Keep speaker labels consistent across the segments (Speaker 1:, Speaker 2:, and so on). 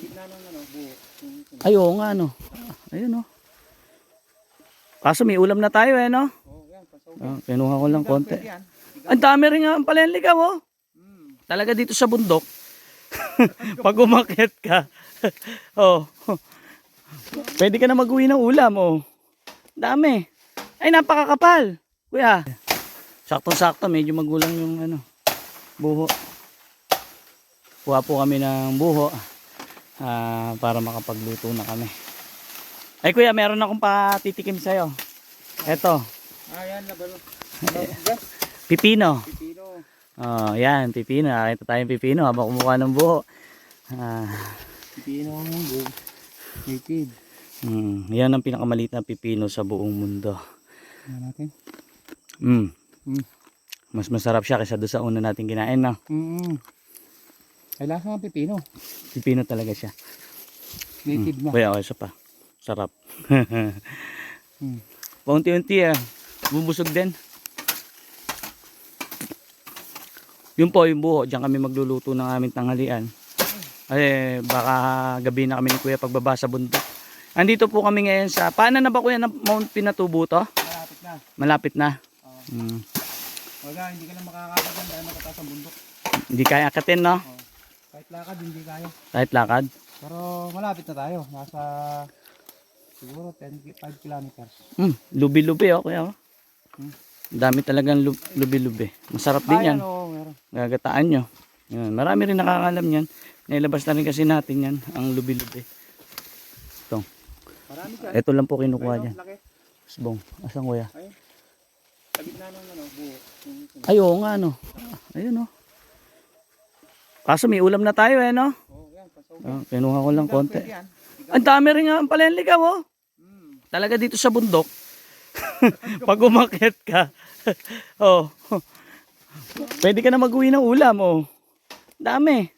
Speaker 1: gitna ng ano. Yung-
Speaker 2: Ay, oo nga, no. Ayun, no. Kaso may ulam na tayo, eh, no?
Speaker 1: Oh, yan, pasaw.
Speaker 2: Ah, kinuha ko lang konti. Ang dami rin nga pala yung ligaw, oh.
Speaker 1: Hmm.
Speaker 2: Talaga dito sa bundok. Pag umakyat ka. oh. Pwede ka na mag-uwi ng ulam, oh. Dami. Ay, napakakapal. Kuya. Saktong-sakto, medyo magulang yung ano, buho. Kuha po kami ng buho ah, para makapagluto na kami. Ay kuya, meron akong patitikim sa'yo. Eto,
Speaker 1: Ah, yan, labalo. Gas,
Speaker 2: pipino.
Speaker 1: pipino.
Speaker 2: Oh, yan, pipino. Nakita tayong pipino habang kumukuha ng buho. Ah,
Speaker 1: Pipino ang buo. Native.
Speaker 2: mm, yan ang pinakamaliit na pipino sa buong mundo.
Speaker 1: Yan natin.
Speaker 2: Mm.
Speaker 1: Mm.
Speaker 2: Mas masarap siya kaysa doon sa una natin kinain, no?
Speaker 1: Mm. Ay, lasa ng pipino.
Speaker 2: Pipino talaga siya.
Speaker 1: Native na.
Speaker 2: Kuya, okay, isa pa. Sarap.
Speaker 1: Hmm.
Speaker 2: Paunti-unti ah. Bubusog din. Yun po, yung buho. Diyan kami magluluto ng aming tanghalian. Ay, baka gabi na kami ni Kuya pagbaba sa bundok. Andito po kami ngayon sa... Paano na ba Kuya ng Mount Pinatubo to?
Speaker 1: Malapit na.
Speaker 2: Malapit na.
Speaker 1: Oo.
Speaker 2: Mm.
Speaker 1: Wala, hindi ka na makakakagan dahil nakataas ang bundok.
Speaker 2: Hindi kaya akatin, no?
Speaker 1: Oh. Lakad, hindi kaya.
Speaker 2: Kahit lakad.
Speaker 1: Pero malapit na tayo. Nasa siguro 10, ki- 5 kilometers.
Speaker 2: Hmm, lubi-lubi, oh, Kuya. oh.
Speaker 1: Hmm.
Speaker 2: Dami talagang lub- lubi-lubi. Masarap din yan.
Speaker 1: Ayan, oo, meron.
Speaker 2: gagataan nyo. Yan. Marami rin nakakalam yan. Nailabas na rin kasi natin yan, ang lubi-lubi. Ito.
Speaker 1: Marami.
Speaker 2: Ito lang po kinukuha.
Speaker 1: Laki.
Speaker 2: Sbong. Asan kuya?
Speaker 1: Sa gitna ng ano, buo.
Speaker 2: Ay, oo nga, no. Ayun, no. Kaso may ulam na tayo, eh, no.
Speaker 1: Oh, yan.
Speaker 2: Ah, kinuha ko lang konti. Ang dami rin nga pala yung ligaw, oh.
Speaker 1: Hmm.
Speaker 2: Talaga dito sa bundok. Pag umakyat ka. oh. Pwede ka na mag-uwi ng ulam, oh. Dami.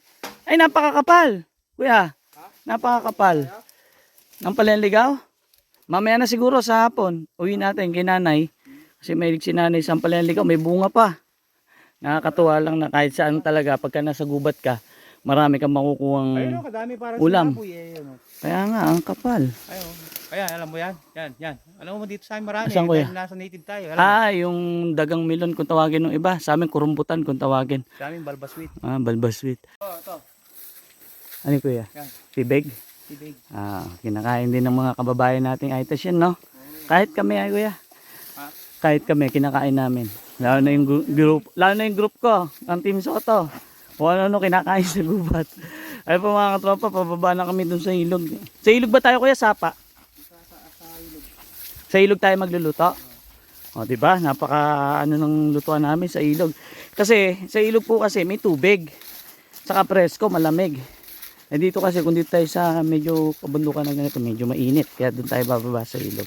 Speaker 2: Ay, napakakapal. Kuya, napakakapal. Ang palenligaw? Mamaya na siguro sa hapon. Uwi natin kay nanay. Kasi may si nanay sa palenligaw. May bunga pa. Nakakatuwa lang na kahit saan talaga pagka nasa gubat ka, marami kang makukuhang...
Speaker 1: Ayun, oh, kadami para
Speaker 2: Ulam.
Speaker 1: sinapoy. Eh, oh.
Speaker 2: Kaya nga, ang kapal.
Speaker 1: Ayun. Ayan, alam mo yan? Yan, yan. Alam mo dito sa amin marami.
Speaker 2: Asan, kuya?
Speaker 1: Dahil nasa native tayo. Alam mo,
Speaker 2: Ah, yung dagang milon kung tawagin ng iba. Sa amin, kurumbutan kung tawagin.
Speaker 1: sa amin balbasweet.
Speaker 2: Ah, balbasweet.
Speaker 1: Oh, ito.
Speaker 2: Ano kuya?
Speaker 1: Yan.
Speaker 2: Tibig?
Speaker 1: Tibig.
Speaker 2: Ah, kinakain din ng mga kababayan nating aitas yan, no? Kahit kami, ay kuya.
Speaker 1: Ha?
Speaker 2: Kahit kami, kinakain namin. Lalo na yung group, lalo na yung group ko, ang Team Soto. O ano, ano, kinakain sa gubat. Ay po mga katropa, pababa na kami dun sa ilog. Sa ilog ba tayo kuya, sapa? Sa ilog tayo magluluto? O, di ba? Napaka ano ng lutuan namin sa ilog. Kasi sa ilog po kasi may tubig. Saka presko, malamig. Eh dito kasi kung dito tayo sa medyo kabundukan na ganito, medyo mainit. Kaya doon tayo bababa sa ilog.